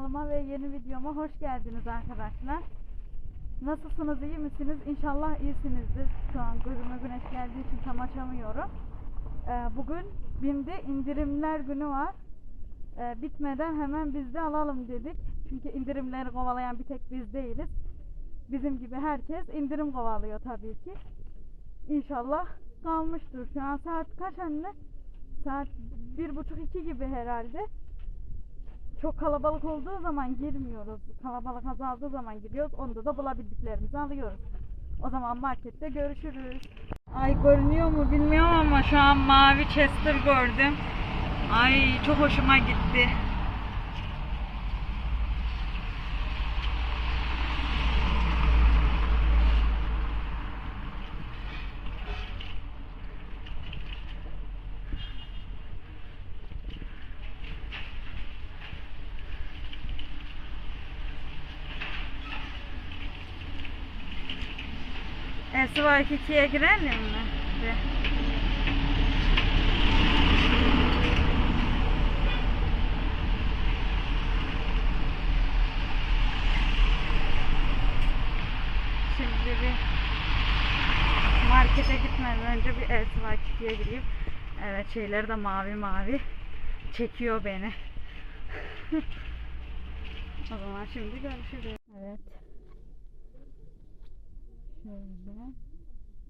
kanalıma ve yeni videoma hoş geldiniz arkadaşlar. Nasılsınız, iyi misiniz? İnşallah iyisinizdir. Şu an gözüme güneş geldiği için tam açamıyorum. Ee, bugün BİM'de indirimler günü var. Ee, bitmeden hemen biz de alalım dedik. Çünkü indirimleri kovalayan bir tek biz değiliz. Bizim gibi herkes indirim kovalıyor tabii ki. İnşallah kalmıştır. Şu an saat kaç anne? Saat bir buçuk iki gibi herhalde. Çok kalabalık olduğu zaman girmiyoruz. Kalabalık azaldığı zaman giriyoruz. Onda da bulabildiklerimizi alıyoruz. O zaman markette görüşürüz. Ay görünüyor mu bilmiyorum ama şu an mavi Chester gördüm. Ay çok hoşuma gitti. Esvak 2'ye girelim mi? Şimdi bir markete gitmeden önce bir Esvak 2'ye gireyim. Evet şeyler de mavi mavi çekiyor beni. o zaman şimdi görüşürüz. Evet. Şöyle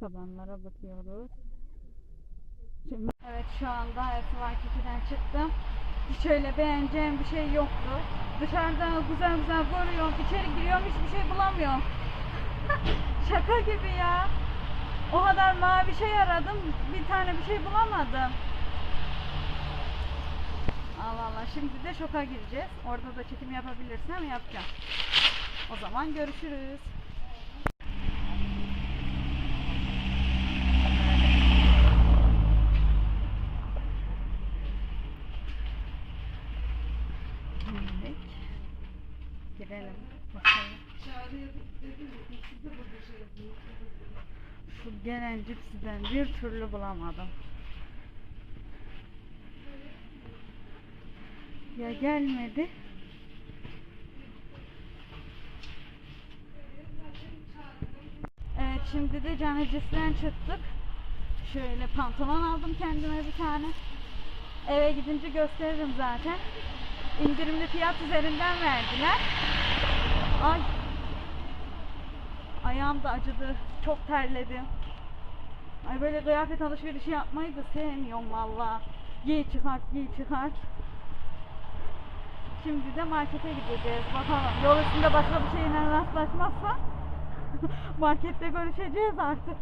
tabanlara bakıyoruz. Şimdi evet şu anda SY2'den çıktım. Hiç öyle beğeneceğim bir şey yoktu. Dışarıda güzel güzel görüyorum. içeri giriyorum hiçbir şey bulamıyorum. Şaka gibi ya. O kadar mavi şey aradım. Bir tane bir şey bulamadım. Allah Allah. Şimdi de şoka gireceğiz. Orada da çekim yapabilirsem yapacağım. O zaman görüşürüz. Evet. Girelim. Bakalım. Şu gelen cipsiden bir türlü bulamadım. Ya gelmedi. Evet şimdi de Canecisi'den çıktık. Şöyle pantolon aldım kendime bir tane. Eve gidince gösteririm zaten. İndirimli fiyat üzerinden verdiler. Ay. Ayağım da acıdı. Çok terledim. Ay böyle kıyafet alışverişi yapmayı da sevmiyorum valla. Giy çıkart, giy çıkart. Şimdi de markete gideceğiz. Bakalım yol üstünde başka bir şeyle rastlaşmazsa markette görüşeceğiz artık.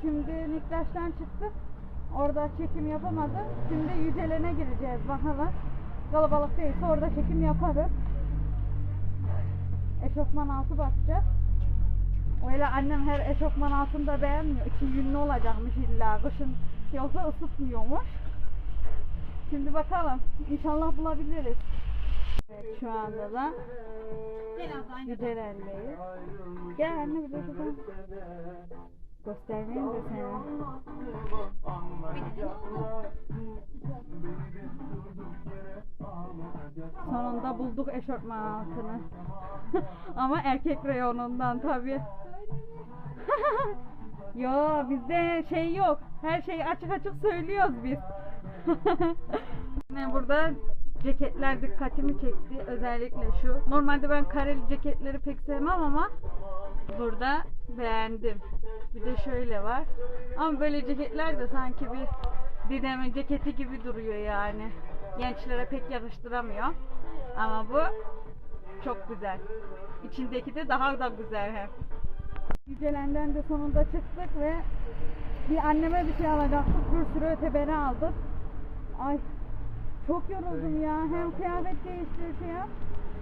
Şimdi Niktaş'tan çıktık. Orada çekim yapamadım. Şimdi Yücelen'e gireceğiz bakalım. Kalabalık değilse orada çekim yaparız. Eşofman altı bakacağız. Öyle annem her eşofman altında beğenmiyor. İçi yünlü olacakmış illa. Kışın yoksa ısıtmıyormuş. Şimdi bakalım. İnşallah bulabiliriz. Evet, şu anda da Yücelen'deyiz. Gel anne bir de şuradan. Göstermeyeyim de seni. Sonunda bulduk eşofman altını. Ama erkek reyonundan tabi. Yo bizde şey yok. Her şeyi açık açık söylüyoruz biz. Yine burada ceketler dikkatimi çekti. Özellikle şu. Normalde ben kareli ceketleri pek sevmem ama burada beğendim. Bir de şöyle var. Ama böyle ceketler de sanki bir dedemin ceketi gibi duruyor yani. Gençlere pek yakıştıramıyor. Ama bu çok güzel. İçindeki de daha da güzel hem. Yücelen'den de sonunda çıktık ve bir anneme bir şey alacaktık. Bir sürü öteberi aldık. Ay çok yoruldum ya. Hem kıyafet değiştir şey.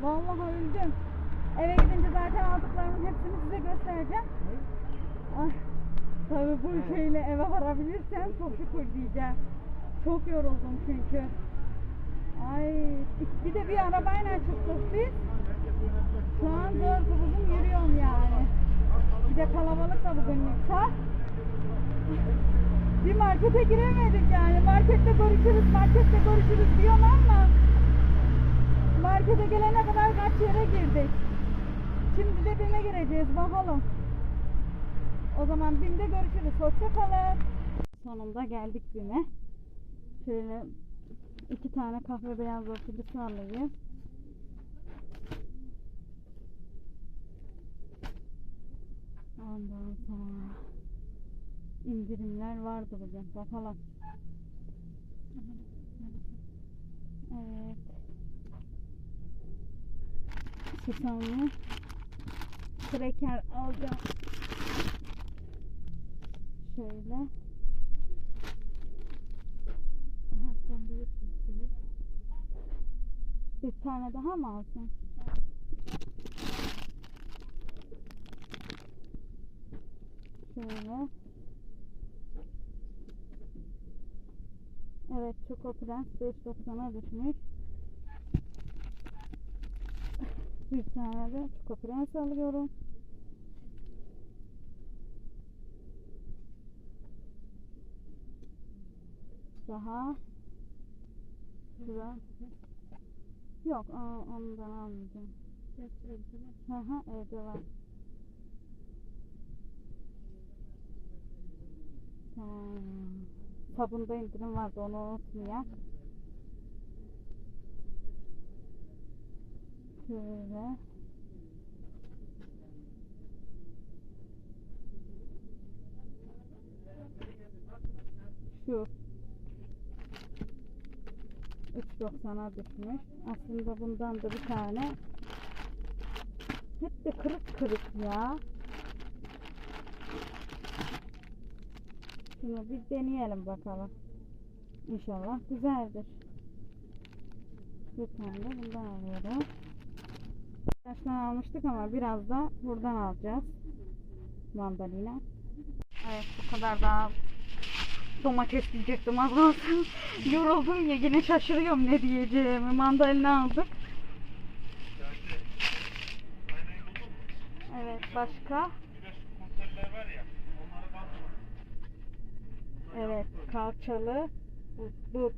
Vallahi öldüm. Eve gidince zaten aldıklarımın hepsini size göstereceğim. Ay, tabii bu şeyle eve varabilirsem çok şükür diyeceğim. Çok yoruldum çünkü. Ay bir de bir arabayla çıktık biz. Şu an zor kıvızım yürüyorum yani. Bir de kalabalık da bugün miktar. Bir markete giremedik yani. Markette görüşürüz, markette görüşürüz diyorum ama markete gelene kadar kaç yere girdik. Şimdi de BİM'e gireceğiz bakalım. O zaman BİM'de görüşürüz. Hoşça kalın. Sonunda geldik BİM'e. Şöyle iki tane kahve beyaz ortadası alayım. Ondan sonra indirimler vardı bugün. Bakalım. Evet. Susamlı kreker alacağım. Şöyle. Bir tane daha mı alsın? Şöyle. Evet Choco Prens 5.90'a düşmüş. Bir tane de Choco Prens alıyorum. Daha. Şura. Yok ondan almayacağım. Hı evde var. Tamam. Sabunda indirim vardı onu unutmayayım. Şöyle. Şu 3.90'a düşmüş. Aslında bundan da bir tane hep de kırık kırık ya. Şunu bir deneyelim bakalım. İnşallah güzeldir. Bir tane de bundan alıyorum. Baştan almıştık ama biraz da buradan alacağız. Mandalina. Evet bu kadar daha domates diyecektim az kalsın. Yoruldum ya yine şaşırıyorum ne diyeceğimi. Mandalina aldık. Evet başka? Evet kalçalı but.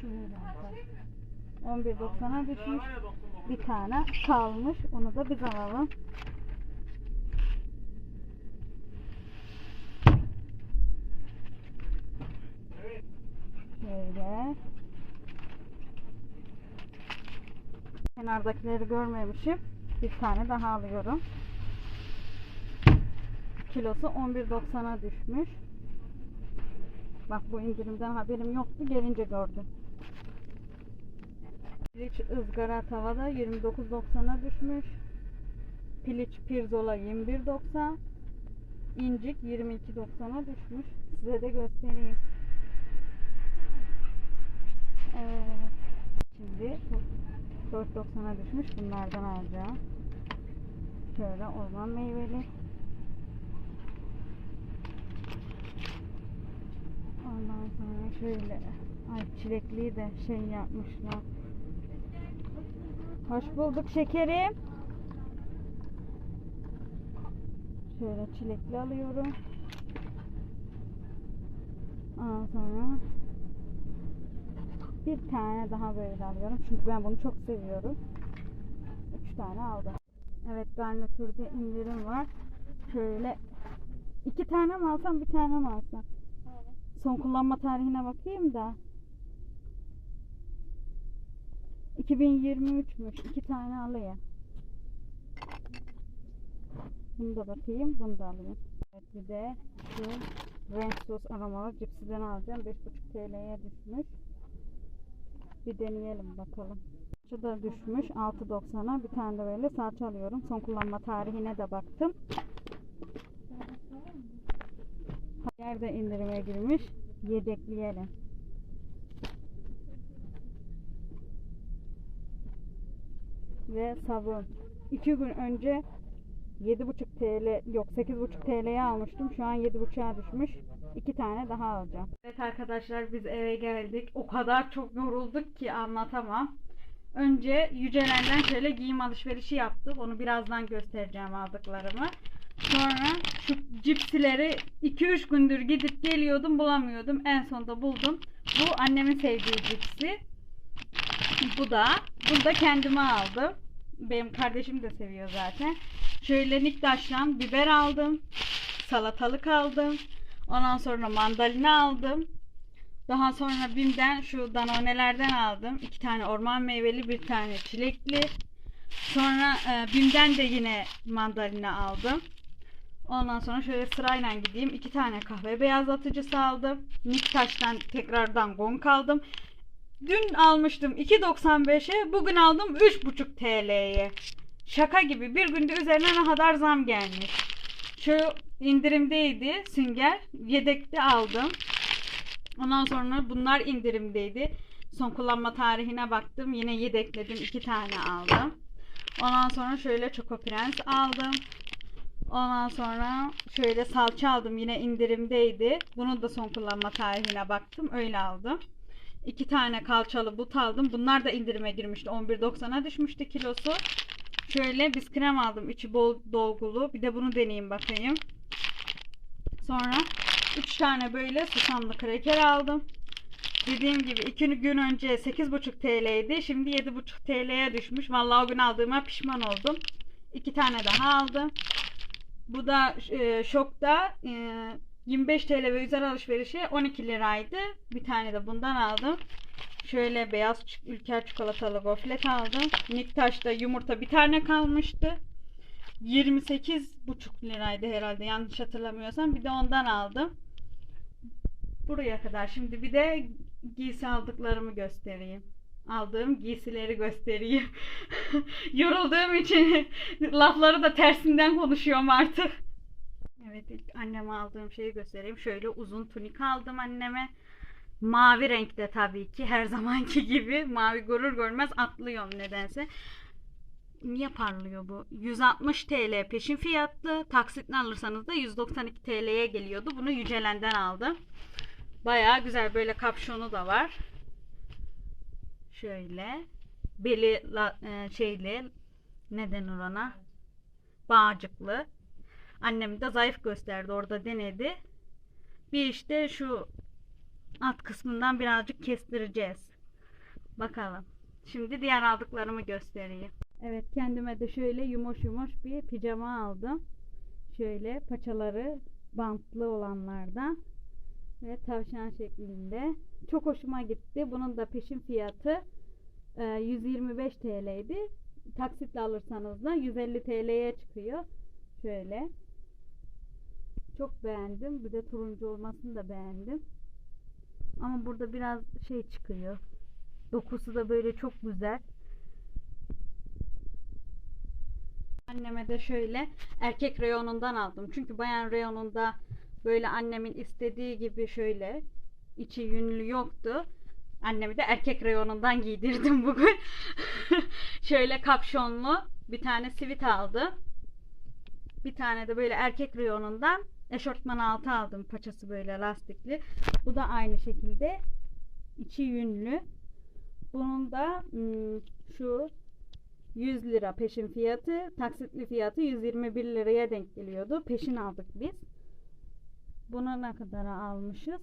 Şunu da alalım. 11.90'a düşmüş. Bir tane kalmış. Onu da biz alalım. Şöyle. Kenardakileri görmemişim. Bir tane daha alıyorum. Kilosu 11.90'a düşmüş. Bak bu indirimden haberim yoktu. Gelince gördüm. Piliç ızgara tavada 29.90'a düşmüş. Piliç pirzola 21.90. İncik 22.90'a düşmüş. Size de göstereyim. Evet. Şimdi 4.90'a düşmüş. Bunlardan alacağım. Şöyle orman meyveli. Ondan sonra şöyle ay çilekliği de şey yapmışlar. Hoş bulduk şekerim. Şöyle çilekli alıyorum. Ondan sonra bir tane daha böyle alıyorum. Çünkü ben bunu çok seviyorum. Üç tane aldım. Evet garnitürde indirim var. Şöyle iki tane mi alsam bir tane mi alsam? Son kullanma tarihine bakayım da. 2023'müş. İki tane alayım. Bunu da bakayım. Bunu da alayım. Evet bir de şu renk sos aromalı cipsiden alacağım. 5,5 TL'ye düşmüş. Bir deneyelim bakalım. Şu da düşmüş 6.90'a. Bir tane de böyle salça alıyorum. Son kullanma tarihine de baktım. Yer de indirime girmiş. Yedekleyelim. Ve sabun. İki gün önce 7,5 TL yok 8,5 TL'ye almıştım. Şu an 7,5'a düşmüş. İki tane daha alacağım. Evet arkadaşlar biz eve geldik. O kadar çok yorulduk ki anlatamam. Önce Yücelen'den şöyle giyim alışverişi yaptık. Onu birazdan göstereceğim aldıklarımı. Sonra şu cipsileri 2-3 gündür gidip geliyordum bulamıyordum. En sonunda buldum. Bu annemin sevdiği cipsi. Bu da. Bunu da kendime aldım. Benim kardeşim de seviyor zaten. Şöyle Niktaş'tan biber aldım. Salatalık aldım. Ondan sonra mandalina aldım. Daha sonra Bim'den şu danonelerden aldım. iki tane orman meyveli, bir tane çilekli. Sonra e, Bim'den de yine mandalina aldım. Ondan sonra şöyle sırayla gideyim. iki tane kahve beyazlatıcısı aldım. Niktaş'tan tekrardan gong aldım. Dün almıştım 2.95'e. Bugün aldım 3.5 TL'ye. Şaka gibi. Bir günde üzerine ne kadar zam gelmiş. Şu indirimdeydi sünger. Yedekte aldım. Ondan sonra bunlar indirimdeydi. Son kullanma tarihine baktım. Yine yedekledim. iki tane aldım. Ondan sonra şöyle Choco Prens aldım. Ondan sonra şöyle salça aldım. Yine indirimdeydi. Bunun da son kullanma tarihine baktım. Öyle aldım. İki tane kalçalı but aldım. Bunlar da indirime girmişti. 11.90'a düşmüştü kilosu. Şöyle biz krem aldım. içi bol dolgulu. Bir de bunu deneyeyim bakayım. Sonra 3 tane böyle susamlı kreker aldım. Dediğim gibi 2 gün önce 8,5 TL'ydi. Şimdi 7,5 TL'ye düşmüş. Vallahi o gün aldığıma pişman oldum. 2 tane daha aldım. Bu da e, şokta e, 25 TL ve üzeri alışverişi 12 liraydı. Bir tane de bundan aldım. Şöyle beyaz ülker çikolatalı goflet aldım. Niktaş'ta yumurta bir tane kalmıştı. 28,5 liraydı herhalde yanlış hatırlamıyorsam. Bir de ondan aldım. Buraya kadar. Şimdi bir de giysi aldıklarımı göstereyim. Aldığım giysileri göstereyim. Yorulduğum için lafları da tersinden konuşuyorum artık. Evet ilk anneme aldığım şeyi göstereyim. Şöyle uzun tunik aldım anneme. Mavi renkte tabii ki her zamanki gibi. Mavi görür görmez atlıyorum nedense. Niye parlıyor bu? 160 TL peşin fiyatlı. Taksitle alırsanız da 192 TL'ye geliyordu. Bunu Yücelen'den aldım. Bayağı güzel böyle kapşonu da var. Şöyle beli la- e, şeyli ne denir ona? Bağcıklı. Annem de zayıf gösterdi orada denedi. Bir işte şu alt kısmından birazcık kestireceğiz. Bakalım. Şimdi diğer aldıklarımı göstereyim. Evet kendime de şöyle yumuş yumuş bir pijama aldım. Şöyle paçaları bantlı olanlardan ve tavşan şeklinde. Çok hoşuma gitti. Bunun da peşin fiyatı e, 125 TL'ydi. Taksitle alırsanız da 150 TL'ye çıkıyor. Şöyle. Çok beğendim. Bir de turuncu olmasını da beğendim. Ama burada biraz şey çıkıyor. Dokusu da böyle çok güzel. Anneme de şöyle erkek reyonundan aldım. Çünkü bayan reyonunda böyle annemin istediği gibi şöyle içi yünlü yoktu. Annemi de erkek reyonundan giydirdim bugün. şöyle kapşonlu bir tane sivit aldım. Bir tane de böyle erkek reyonundan eşortman altı aldım. Paçası böyle lastikli. Bu da aynı şekilde içi yünlü. Bunun da hmm, şu 100 lira peşin fiyatı, taksitli fiyatı 121 liraya denk geliyordu. Peşin aldık biz. Buna ne kadar almışız?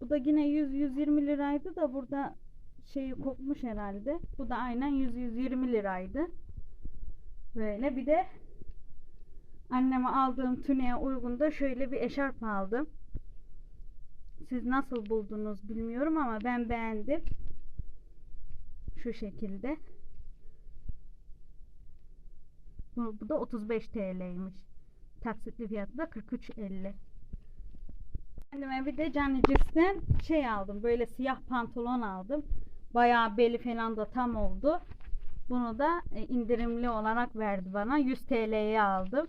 Bu da yine 100-120 liraydı da burada şeyi kopmuş herhalde. Bu da aynen 100-120 liraydı. Böyle bir de anneme aldığım tüneye uygun da şöyle bir eşarp aldım. Siz nasıl buldunuz bilmiyorum ama ben beğendim. Şu şekilde. Bu, bu da 35 TL'ymiş. Taksitli fiyatı da 43.50. Kendime bir de Canicix'ten şey aldım. Böyle siyah pantolon aldım. Bayağı beli falan da tam oldu. Bunu da e, indirimli olarak verdi bana. 100 TL'ye aldım.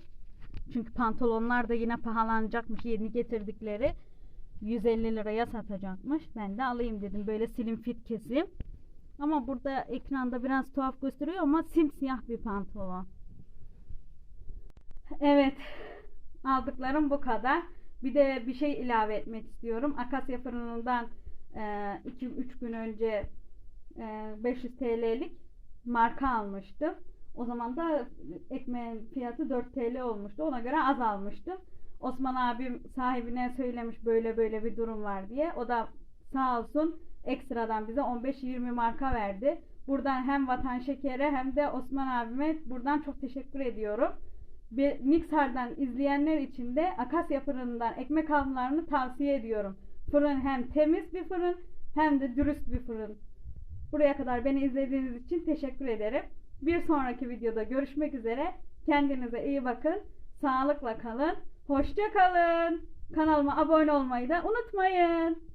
Çünkü pantolonlar da yine pahalanacakmış yeni getirdikleri. 150 liraya satacakmış. Ben de alayım dedim. Böyle slim fit kesim. Ama burada ekranda biraz tuhaf gösteriyor ama simsiyah bir pantolon. Evet. Aldıklarım bu kadar. Bir de bir şey ilave etmek istiyorum. Akasya fırınından 2-3 gün önce e, 500 TL'lik marka almıştım. O zaman da ekmeğin fiyatı 4 TL olmuştu. Ona göre az almıştım. Osman abim sahibine söylemiş böyle böyle bir durum var diye. O da sağ olsun ekstradan bize 15-20 marka verdi. Buradan hem Vatan Şeker'e hem de Osman abime buradan çok teşekkür ediyorum. Bir Mikser'den izleyenler için de Akasya fırınından ekmek almalarını tavsiye ediyorum. Fırın hem temiz bir fırın hem de dürüst bir fırın. Buraya kadar beni izlediğiniz için teşekkür ederim. Bir sonraki videoda görüşmek üzere. Kendinize iyi bakın. Sağlıkla kalın. Hoşça kalın. Kanalıma abone olmayı da unutmayın.